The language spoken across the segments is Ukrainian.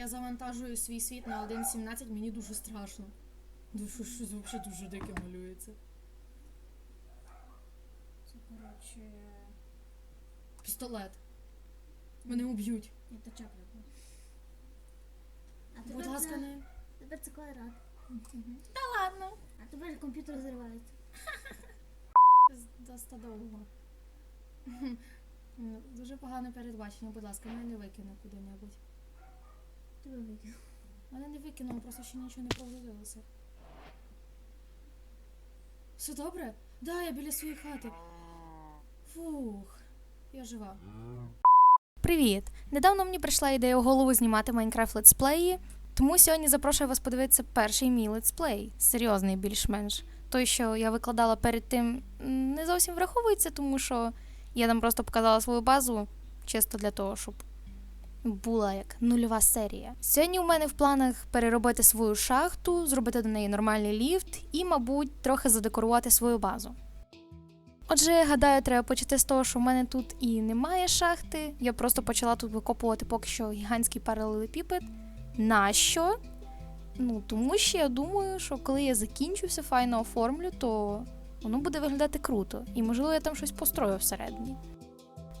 Я завантажую свій світ на 1.17, мені дуже страшно. Ну, що щось взагалі дуже дике малюється. Це, коротше. Пістолет. Мене уб'ють. Я то чаплю. А Будь тепер ласка, це, не. тепер це квадрат. Та ладно. А тепер комп'ютер зривається. Доста довго. Ну, Дуже погане передбачення, будь ласка, мене не викине куди-небудь. Тебе викину. Мене не викинуло, просто ще нічого не провалилося. Все добре? Да, я біля своєї хати. Фух, я жива. Привіт! Недавно мені прийшла ідея в голову знімати Майнкрафт летсплеї, тому сьогодні запрошую вас подивитися перший мій летсплей, серйозний більш-менш. Той, що я викладала перед тим, не зовсім враховується, тому що я там просто показала свою базу, чисто для того, щоб була як нульова серія. Сьогодні у мене в планах переробити свою шахту, зробити до неї нормальний ліфт і, мабуть, трохи задекорувати свою базу. Отже, гадаю, треба почати з того, що в мене тут і немає шахти. Я просто почала тут викопувати поки що гігантський паралелепіпед. Нащо? Ну, тому що я думаю, що коли я закінчу все файно оформлю, то воно буде виглядати круто. І можливо я там щось построю всередині.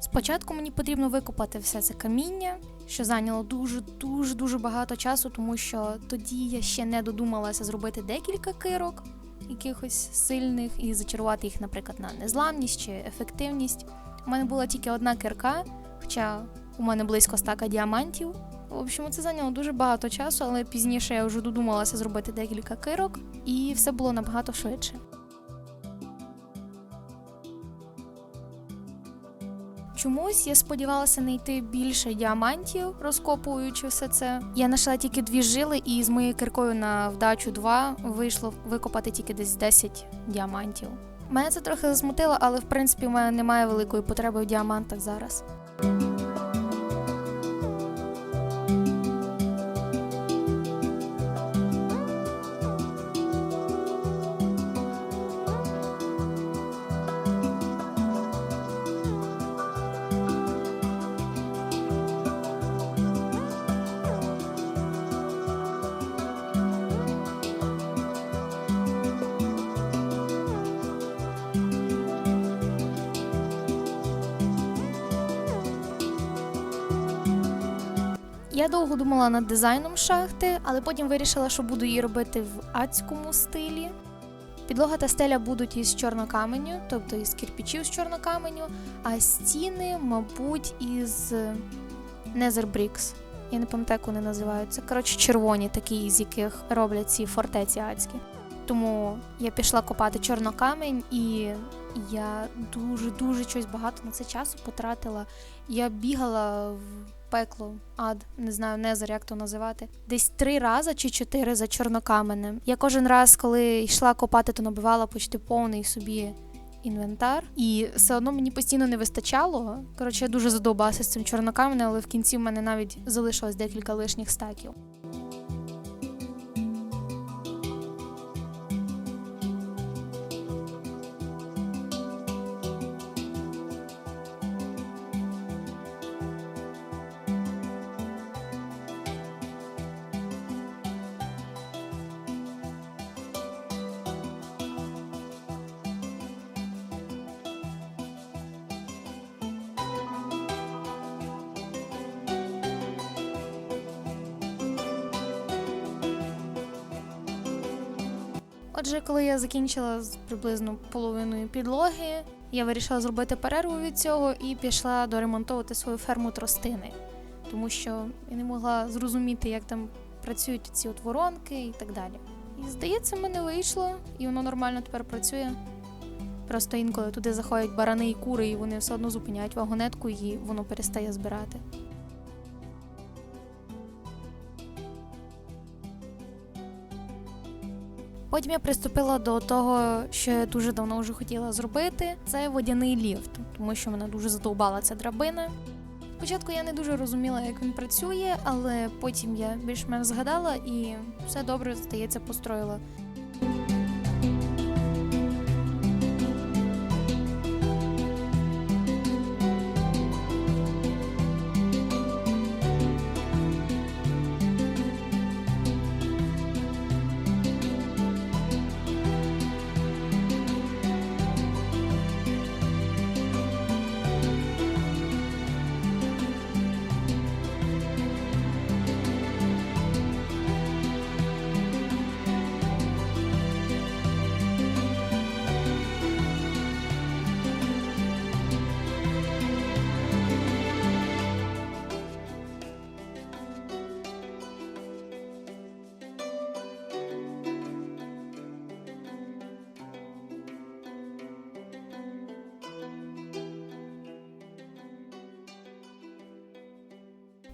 Спочатку мені потрібно викопати все це каміння, що зайняло дуже дуже дуже багато часу, тому що тоді я ще не додумалася зробити декілька кирок, якихось сильних, і зачарувати їх, наприклад, на незламність чи ефективність. У мене була тільки одна кирка, хоча у мене близько стака діамантів. В общем, це зайняло дуже багато часу, але пізніше я вже додумалася зробити декілька кирок, і все було набагато швидше. Чомусь я сподівалася знайти більше діамантів, розкопуючи все це. Я знайшла тільки дві жили, і з моєю киркою на вдачу 2 вийшло викопати тільки десь 10 діамантів. Мене це трохи засмутило, але в принципі в мене немає великої потреби в діамантах зараз. Я довго думала над дизайном шахти, але потім вирішила, що буду її робити в адському стилі. Підлога та стеля будуть із чорнокаменю, тобто із кирпичів з чорнокаменю, а стіни, мабуть, із Bricks. Я не пам'ятаю, як вони називаються. Коротше, червоні, такі, з яких роблять ці фортеці адські. Тому я пішла копати чорнокамень, і я дуже дуже щось багато на це часу потратила. Я бігала в пекло, ад, не знаю, незер, як то називати. Десь три рази чи чотири за чорнокаменем. Я кожен раз, коли йшла копати, то набивала почти повний собі інвентар. І все одно мені постійно не вистачало. Коротше, я дуже задовбалася з цим чорнокаменем, але в кінці в мене навіть залишилось декілька лишніх стаків. Отже, коли я закінчила з приблизно половиною підлоги, я вирішила зробити перерву від цього і пішла доремонтовувати свою ферму тростини, тому що я не могла зрозуміти, як там працюють ці от воронки і так далі. І здається, мене вийшло, і воно нормально тепер працює. Просто інколи туди заходять барани і кури, і вони все одно зупиняють вагонетку, і воно перестає збирати. Потім я приступила до того, що я дуже давно вже хотіла зробити. Це водяний ліфт, тому що мене дуже задовбала ця драбина. Спочатку я не дуже розуміла, як він працює, але потім я більш-менш згадала і все добре, здається, построїла.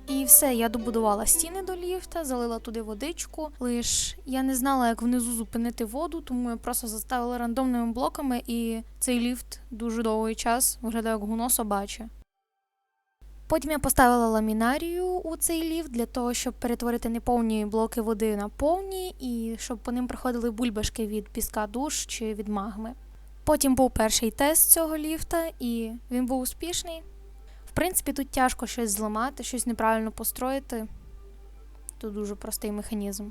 І все, я добудувала стіни до ліфта, залила туди водичку. Лиш я не знала, як внизу зупинити воду, тому я просто заставила рандомними блоками, і цей ліфт дуже довгий час виглядає як гуно собаче. Потім я поставила ламінарію у цей ліфт для того, щоб перетворити неповні блоки води на повні, і щоб по ним проходили бульбашки від піска душ чи від магми. Потім був перший тест цього ліфта, і він був успішний. Принципі, тут тяжко щось зламати, щось неправильно построїти. Тут дуже простий механізм.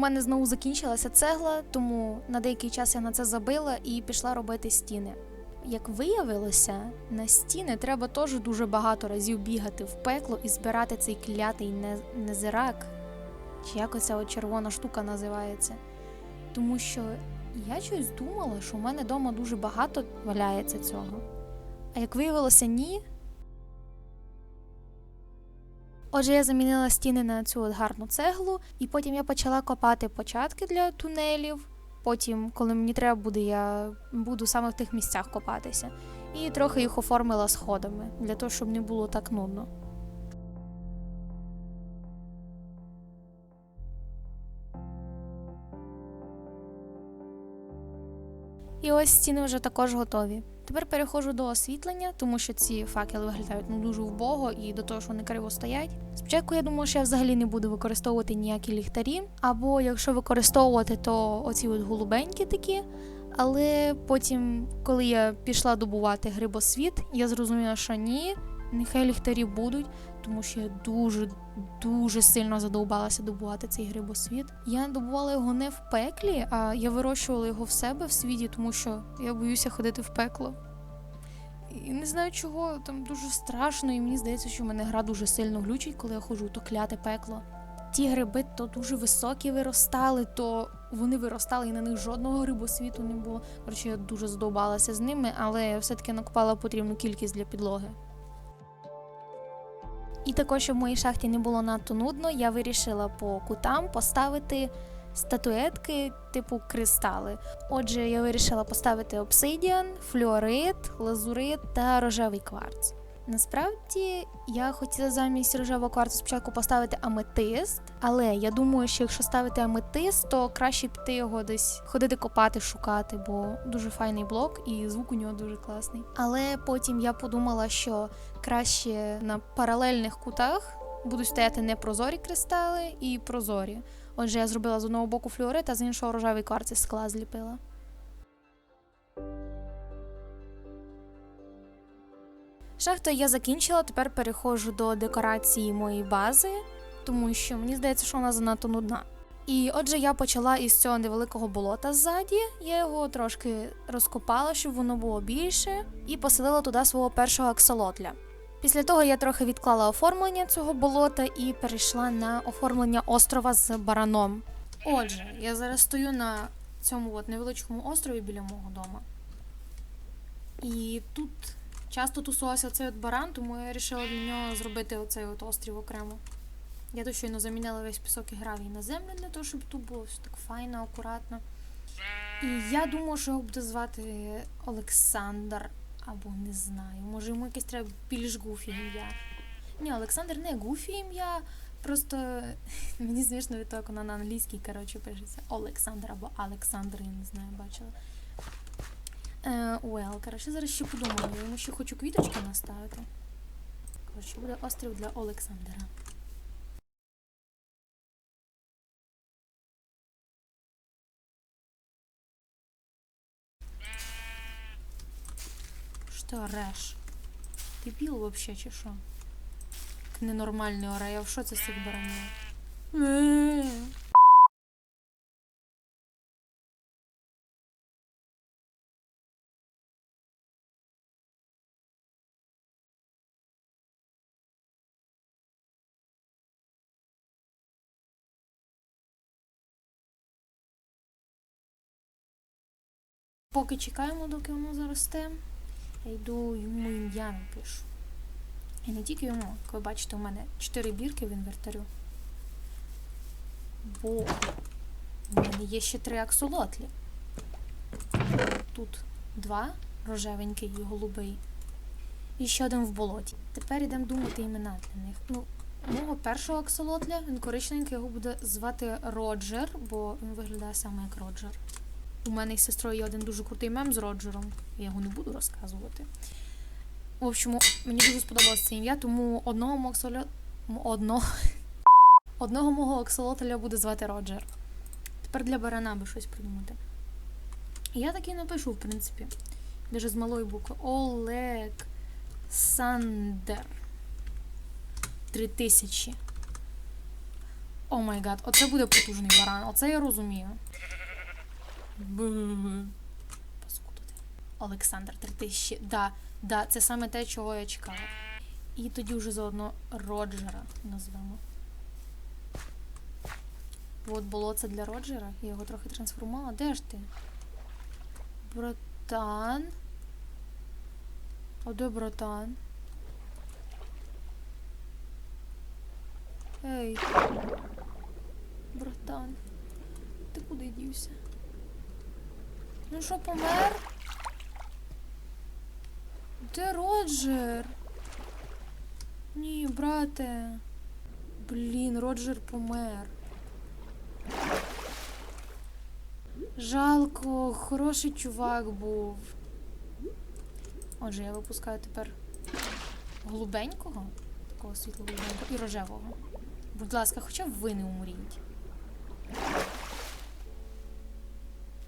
Мене знову закінчилася цегла, тому на деякий час я на це забила і пішла робити стіни. Як виявилося, на стіни треба теж дуже багато разів бігати в пекло і збирати цей клятий незирак, чи якось ця червона штука називається. Тому що я щось думала, що в мене вдома дуже багато валяється цього. А як виявилося, ні. Отже, я замінила стіни на цю от гарну цеглу, і потім я почала копати початки для тунелів. Потім, коли мені треба буде, я буду саме в тих місцях копатися. І трохи їх оформила сходами, для того, щоб не було так нудно. І ось стіни вже також готові. Тепер переходжу до освітлення, тому що ці факели виглядають ну дуже вбого і до того, що вони криво стоять. Спочатку я думала, що я взагалі не буду використовувати ніякі ліхтарі, або якщо використовувати, то оці от голубенькі такі. Але потім, коли я пішла добувати грибосвіт, я зрозуміла, що ні, нехай ліхтарі будуть, тому що я дуже дуже сильно задовбалася добувати цей грибосвіт. Я добувала його не в пеклі, а я вирощувала його в себе в світі, тому що я боюся ходити в пекло. І не знаю чого, там дуже страшно, і мені здається, що мене гра дуже сильно глючить, коли я ходжу то кляте пекло. Ті гриби то дуже високі виростали, то вони виростали, і на них жодного грибосвіту не було. Коротше, я дуже задовбалася з ними, але я все-таки накопала потрібну кількість для підлоги. І також, щоб в моїй шахті не було надто нудно, я вирішила по кутам поставити статуетки типу кристали. Отже, я вирішила поставити обсидіан, флюорит, лазурит та рожевий кварц. Насправді я хотіла замість рожевого кварцу спочатку поставити аметист, але я думаю, що якщо ставити аметист, то краще піти його десь ходити копати, шукати, бо дуже файний блок і звук у нього дуже класний. Але потім я подумала, що краще на паралельних кутах будуть стояти не прозорі кристали і прозорі. Отже, я зробила з одного боку флюорит, а з іншого рожевий кварц із скла зліпила. Шахту я закінчила, тепер переходжу до декорації моєї бази, тому що мені здається, що вона занадто нудна. І отже, я почала із цього невеликого болота ззаді. Я його трошки розкопала, щоб воно було більше, і поселила туди свого першого аксолотля. Після того я трохи відклала оформлення цього болота і перейшла на оформлення острова з бараном. Отже, я зараз стою на цьому от невеличкому острові біля мого дома. І тут часто тусувався цей от баран, тому я вирішила для нього зробити оцей от острів окремо. Я тут щойно замінила весь пісок і гравій на землю для того, щоб тут було все так файно, акуратно. І я думаю, що його буде звати Олександр, або не знаю, може йому якесь треба більш гуфі ім'я. Ні, Олександр не гуфі ім'я, просто мені смішно від того, як вона на англійській, коротше, пишеться Олександр або Олександр, я не знаю, бачила. Е, Уел, коротше, зараз ще подумаю, я йому ще хочу квіточки наставити. Коротше, буде острів для Олександра. Що реш? Ти піл вообще чи що? Ненормальний ора, а в шоці з цих. Поки чекаємо, доки воно заросте, я йду йому ім'я напишу. І не тільки йому, як ви бачите, у мене 4 бірки в інвентарю. Бо у мене є ще три аксолотлі. Тут два рожевенький і голубий. І ще один в болоті. Тепер йдемо думати імена для них. Ну, мого першого аксолотля, він коричненький, його буде звати Роджер, бо він виглядає саме як Роджер. У мене із сестрою є один дуже крутий мем з Роджером. Я його не буду розказувати. В общем, мені дуже сподобалось це ім'я, тому одного мого аксоло... м, одного... мого аксолотля буде звати Роджер. Тепер для барана би щось придумати. Я так і напишу, в принципі. Даже з малої букви. Олег Сандер. 3000. О май гад, оце буде потужний баран. Оце я розумію. Олександр 3000. Да, да, це саме те, чого я чекала. І тоді вже заодно Роджера назвемо. От було це для Роджера. Я його трохи трансформувала. Де ж ти? Братан. А де братан? Ей. Братан. Ти куди дівся? Ну що, помер? Де Роджер? Ні, брате. Блін, Роджер помер. Жалко, хороший чувак був. Отже, я випускаю тепер голубенького, такого світло-голубенького і рожевого. Будь ласка, хоча б ви не умріть.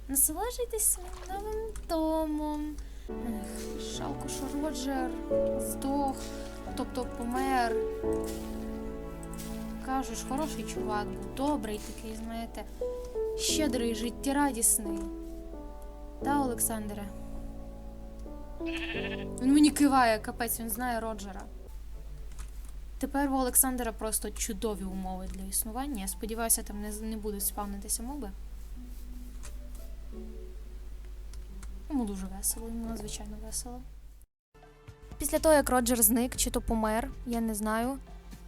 Насолоджуйтесь новим домом. Ех, що Роджер здох, тобто помер. Кажеш, хороший чувак добрий такий, знаєте, щедрий, життєрадісний. Та, Олександре? Він мені киває, капець, він знає Роджера. Тепер у Олександра просто чудові умови для існування. Я сподіваюся, там не, не будуть спавнитися моби. Йому дуже весело, йому надзвичайно весело. Після того, як Роджер зник чи то помер, я не знаю.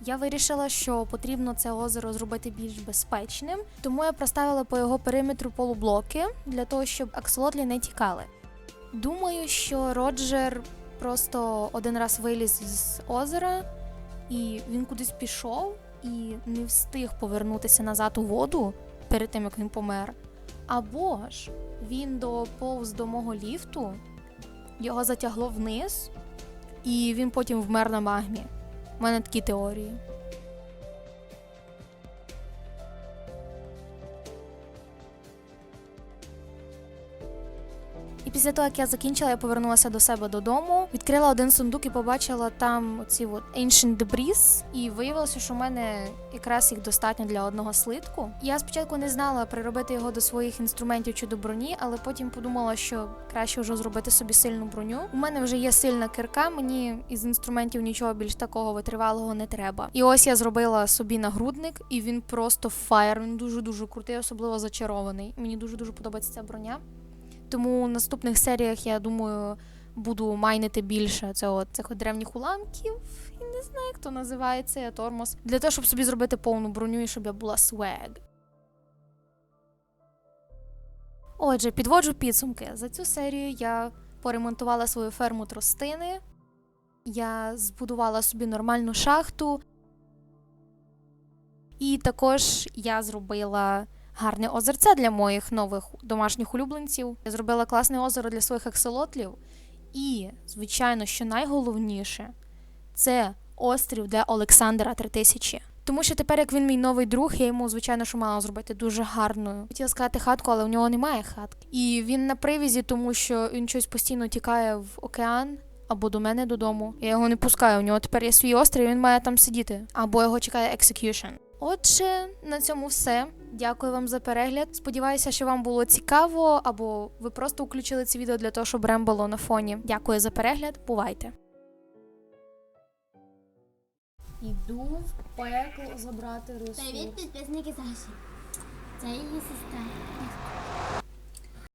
Я вирішила, що потрібно це озеро зробити більш безпечним, тому я проставила по його периметру полублоки для того, щоб аксолотлі не тікали. Думаю, що Роджер просто один раз виліз з озера, і він кудись пішов і не встиг повернутися назад у воду перед тим, як він помер. Або ж він доповз до мого ліфту, його затягло вниз, і він потім вмер на магмі. У мене такі теорії. Після того, як я закінчила, я повернулася до себе додому, відкрила один сундук і побачила там оці от Ancient Debris, і виявилося, що в мене якраз їх достатньо для одного слитку. Я спочатку не знала приробити його до своїх інструментів чи до броні, але потім подумала, що краще вже зробити собі сильну броню. У мене вже є сильна кирка, мені із інструментів нічого більш такого витривалого не треба. І ось я зробила собі нагрудник, і він просто фаєр. Він дуже дуже крутий, особливо зачарований. Мені дуже дуже подобається ця броня. Тому у наступних серіях я думаю буду майнити більше цього цих древніх уламків. І не знаю, як то називається, я тормоз. Для того, щоб собі зробити повну броню і щоб я була свег. Отже, підводжу підсумки. За цю серію я поремонтувала свою ферму тростини. Я збудувала собі нормальну шахту. І також я зробила гарне озерце для моїх нових домашніх улюбленців. Я зробила класне озеро для своїх акселотлів. І, звичайно, що найголовніше, це острів для Олександра 3000. Тому що тепер, як він мій новий друг, я йому, звичайно, що мала зробити дуже гарну. Хотіла сказати хатку, але у нього немає хатки. І він на привізі, тому що він щось постійно тікає в океан. або до мене додому. Я його не пускаю. У нього тепер є свій острів, він має там сидіти. Або його чекає execution. Отже, на цьому все. Дякую вам за перегляд. Сподіваюся, що вам було цікаво, або ви просто включили це відео для того, щоб рембало на фоні. Дякую за перегляд. Бувайте. Іду в пекло забрати рису. Привіт, підписники Саші. Це її сестра.